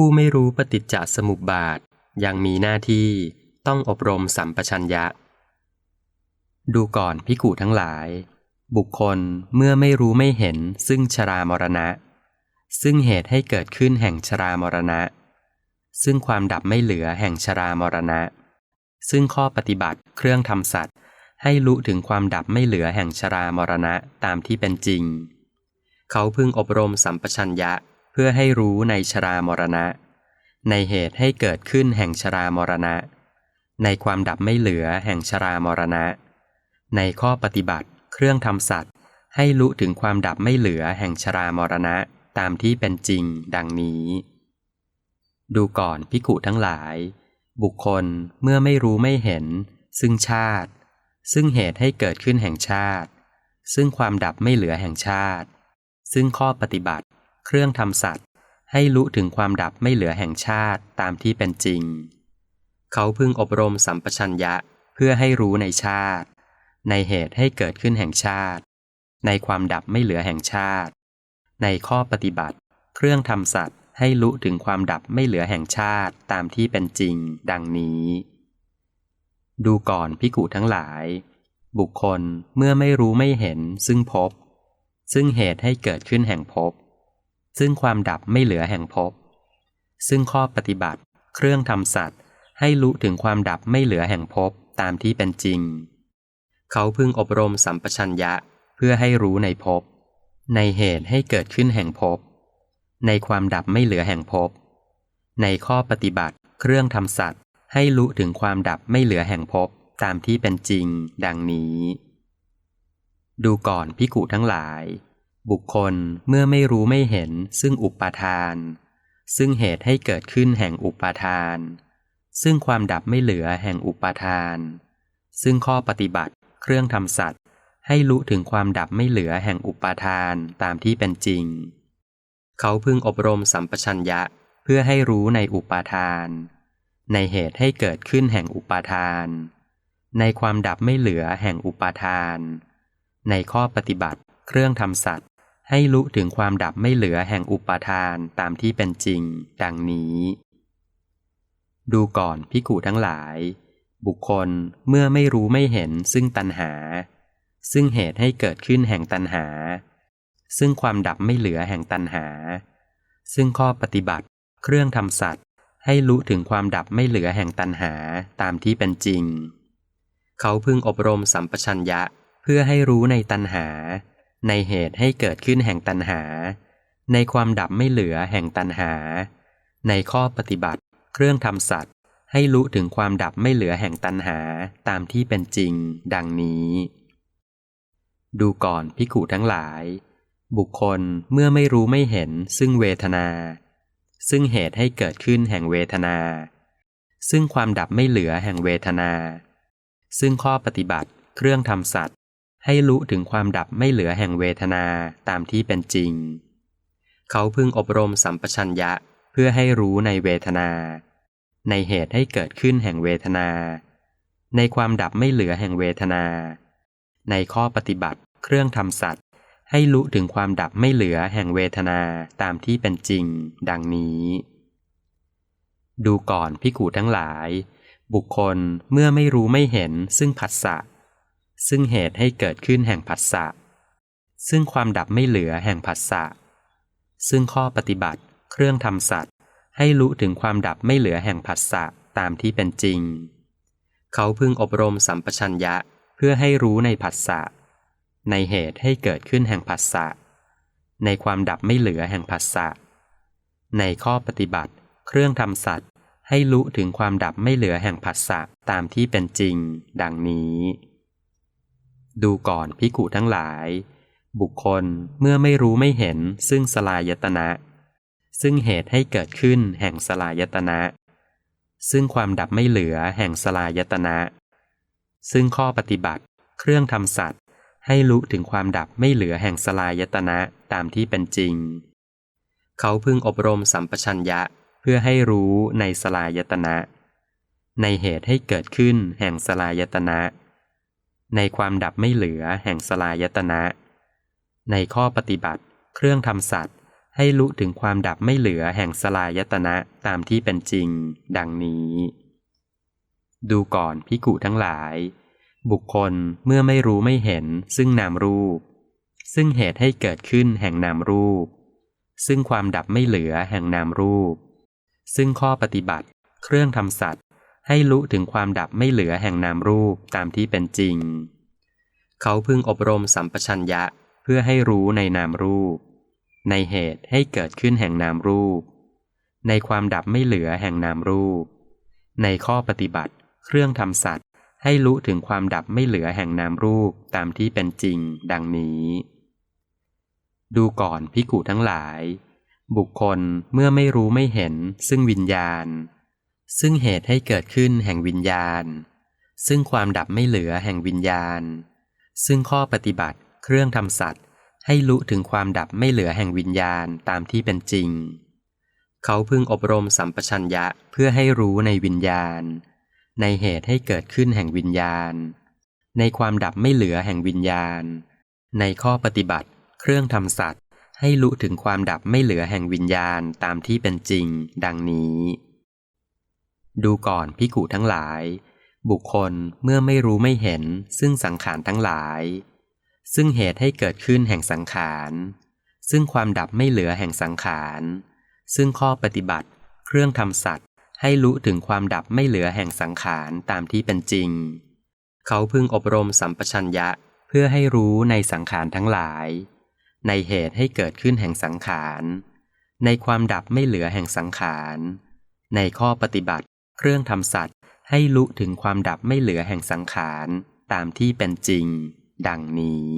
ผู้ไม่รู้ปฏิจจสมุปบาทยังมีหน้าที่ต้องอบรมสัมปชัญญะ ดูก่อนพิกูทั้งหลาย บุคคลเมื่อไม่รู้ไม่เห็นซึ่งชรามรณะ ซึ่งเหตุให้เกิดขึ้นแห่งชรามรณะ ซึ่งความดับไม่เหลือแห่งชรามรณะ ซึ่งข้อปฏิบัติเครื่องทำสัตว์ ให้รู้ถึงความดับไม่เหลือแห่งชรามรณะตามที่เป็นจริง เขาพึงอบรมสัมปชัญญะ พื่อให้รู้ในชรามรณะ ในเหตุให้เกิดขึ้นแห่งชรามรณะ ในความดับไม่เหลือแห่งชรามรณะ ในข้อปฏิบัติเครื่องทำสัตว์ ให้รู้ถึงความดับไม่เหลือแห่งชรามรณะตามที่เป็นจริงดังนี้ ดูก่อนพิกุทั้งหลาย บุคคลเมื่อไม่รู้ไม่เห็น ซึ่งชาติ ซึ่งเหตุให้เกิดขึ้นแห่งชาติ ซึ่งความดับไม่เหลือแห่งชาติ ซึ่งข้อปฏิบัติ เครื่องทำสัตว์ ให้รู้ถึงความดับไม่เหลือแห่งชาติตามที่เป็นจริง เขาพึงอบรมสัมปชัญญะเพื่อให้รู้ในชาติ ในเหตุให้เกิดขึ้นแห่งชาติ ในความดับไม่เหลือแห่งชาติ ในข้อปฏิบัติ เครื่องทำสัตว์ให้รู้ถึงความดับไม่เหลือแห่งชาติตามที่เป็นจริง ดังนี้ ดูก่อนพิกุทั้งหลาย บุคคลเมื่อไม่รู้ไม่เห็นซึ่งพบ ซึ่งเหตุให้เกิดขึ้นแห่งพบ ซึ่งความดับไม่เหลือแห่งพบซึ่งข้อปฏิบัติ เครื่องทำสัตว์ ให้รู้ถึงความดับไม่เหลือแห่งพบตามที่เป็นจริง เขาพึงอบรมสัมปชัญญะเพื่อให้รู้ในภพในเหตุให้เกิดขึ้นแห่งภพในความดับไม่เหลือแห่งภพในข้อปฏิบัติ เครื่องทำสัตว์ ให้รู้ถึงความดับไม่เหลือแห่งภพตามที่เป็นจริง ดังนี้ ดูก่อนพิกุทั้งหลาย บุคคลเมื่อไม่รู้ไม่เห็นซึ่งอุปาทาน ซึ่งเหตุให้เกิดขึ้นแห่งอุปาทาน ซึ่งความดับไม่เหลือแห่งอุปาทาน ซึ่งข้อปฏิบัติเครื่องทำสัตว์ ให้รู้ถึงความดับไม่เหลือแห่งอุปาทานตามที่เป็นจริง เขาพึงอบรมสัมปชัญญะเพื่อให้รู้ในอุปาทาน ในเหตุให้เกิดขึ้นแห่งอุปาทาน ในความดับไม่เหลือแห่งอุปาทาน ในข้อปฏิบัติเครื่องทำสัตว์ ให้รู้ถึงความดับไม่เหลือแห่งอุปาทานตามที่เป็นจริง ดังนี้ ดูก่อนพิกูทั้งหลาย บุคคลเมื่อไม่รู้ไม่เห็นซึ่งตัณหา ซึ่งเหตุให้เกิดขึ้นแห่งตัณหา ซึ่งความดับไม่เหลือแห่งตัณหา ซึ่งข้อปฏิบัติ เครื่องทำสัตว์ ให้รู้ถึงความดับไม่เหลือแห่งตัณหาตามที่เป็นจริง เขาพึงอบรมสัมปชัญญะเพื่อให้รู้ในตัณหา ในเหตุให้เกิดขึ้นแห่งตัณหา ในความดับไม่เหลือแห่งตัณหา ในข้อปฏิบัติ เครื่องทำสัตว์ ให้รู้ถึงความดับไม่เหลือแห่งตัณหาตามที่เป็นจริง ดังนี้ ดูก่อนพิกุทั้งหลาย บุคคลเมื่อไม่รู้ไม่เห็นซึ่งเวทนา ซึ่งเหตุให้เกิดขึ้นแห่งเวทนา ซึ่งความดับไม่เหลือแห่งเวทนา ซึ่งข้อปฏิบัติ เครื่องทำสัตว์ ให้รู้ถึงความดับไม่เหลือแห่งเวทนาตามที่เป็นจริง เขาพึงอบรมสัมปชัญญะเพื่อให้รู้ในเวทนา ในเหตุให้เกิดขึ้นแห่งเวทนา ในความดับไม่เหลือแห่งเวทนา ในข้อปฏิบัติเครื่องทำสัตว์ ให้รู้ถึงความดับไม่เหลือแห่งเวทนาตามที่เป็นจริง ดังนี้ ดูก่อนพิกูทั้งหลาย บุคคลเมื่อไม่รู้ไม่เห็นซึ่งผัสสะ ซึ่งเหตุให้เกิดขึ้นแห่งผัสสะ ซึ่งความดับไม่เหลือแห่งผัสสะ ซึ่งข้อปฏิบัติเครื่องทำสัตว์ ให้รู้ถึงความดับไม่เหลือแห่งผัสสะตามที่เป็นจริง เขาพึงอบรมสัมปชัญญะเพื่อให้รู้ในผัสสะ ในเหตุให้เกิดขึ้นแห่งผัสสะ ในความดับไม่เหลือแห่งผัสสะ ในข้อปฏิบัติ เครื่องทำสัตว์ ให้รู้ถึงความดับไม่เหลือแห่งผัสสะตามที่เป็นจริง ดังนี้ ดูก่อนพิกุทั้งหลาย บุคคลเมื่อไม่รู้ไม่เห็นซึ่งสลายตนะ ซึ่งเหตุให้เกิดขึ้นแห่งสลายตนะ ซึ่งความดับไม่เหลือแห่งสลายตนะ ซึ่งข้อปฏิบัติ เครื่องทำสัตว์ ให้รู้ถึงความดับไม่เหลือแห่งสลายตนะตามที่เป็นจริง เขาพึงอบรมสัมปชัญญะเพื่อให้รู้ในสลายตนะ ในเหตุให้เกิดขึ้นแห่งสลายตนะ ในความดับไม่เหลือแห่งสลายตนะ ในข้อปฏิบัติ เครื่องทำสัตว์ ให้รู้ถึงความดับไม่เหลือแห่งสลายตนะตามที่เป็นจริง ดังนี้ ดูก่อนพิกุทั้งหลาย บุคคลเมื่อไม่รู้ไม่เห็นซึ่งนามรูป ซึ่งเหตุให้เกิดขึ้นแห่งนามรูป ซึ่งความดับไม่เหลือแห่งนามรูป ซึ่งข้อปฏิบัติ เครื่องทำสัตว์ ให้รู้ถึงความดับไม่เหลือแห่งนามรูปตามที่เป็นจริง เขาพึงอบรมสัมปชัญญะเพื่อให้รู้ในนามรูป ในเหตุให้เกิดขึ้นแห่งนามรูป ในความดับไม่เหลือแห่งนามรูป ในข้อปฏิบัติ เครื่องทำสัตว์ ให้รู้ถึงความดับไม่เหลือแห่งนามรูปตามที่เป็นจริง ดังนี้ ดูก่อนพิกุทั้งหลาย บุคคลเมื่อไม่รู้ไม่เห็นซึ่งวิญญาณ ซึ่งเหตุให้เกิดขึ้นแห่งวิญญาณ ซึ่งความดับไม่เหลือแห่งวิญญาณ ซึ่งข้อปฏิบัติเครื่องทำสัตว์ ให้รู้ถึงความดับไม่เหลือแห่งวิญญาณตามที่เป็นจริง เขาพึงอบรมสัมปชัญญะเพื่อให้รู้ในวิญญาณ ในเหตุให้เกิดขึ้นแห่งวิญญาณ ในความดับไม่เหลือแห่งวิญญาณ ในข้อปฏิบัติ เครื่องทำสัตว์ ให้รู้ถึงความดับไม่เหลือแห่งวิญญาณตามที่เป็นจริง ดังนี้ ดูก่อนพิกุทั้งหลาย บุคคลเมื่อไม่รู้ไม่เห็นซึ่งสังขารทั้งหลาย ซึ่งเหตุให้เกิดขึ้นแห่งสังขาร ซึ่งความดับไม่เหลือแห่งสังขาร ซึ่งข้อปฏิบัติ เครื่องทำสัตว์ ให้รู้ถึงความดับไม่เหลือแห่งสังขารตามที่เป็นจริง เขาพึงอบรมสัมปชัญญะเพื่อให้รู้ในสังขารทั้งหลาย ในเหตุให้เกิดขึ้นแห่งสังขาร ในความดับไม่เหลือแห่งสังขาร ในข้อปฏิบัติ เครื่องทำสัตว์ให้ลุถึงความดับไม่เหลือแห่งสังขาร ตามที่เป็นจริง ดังนี้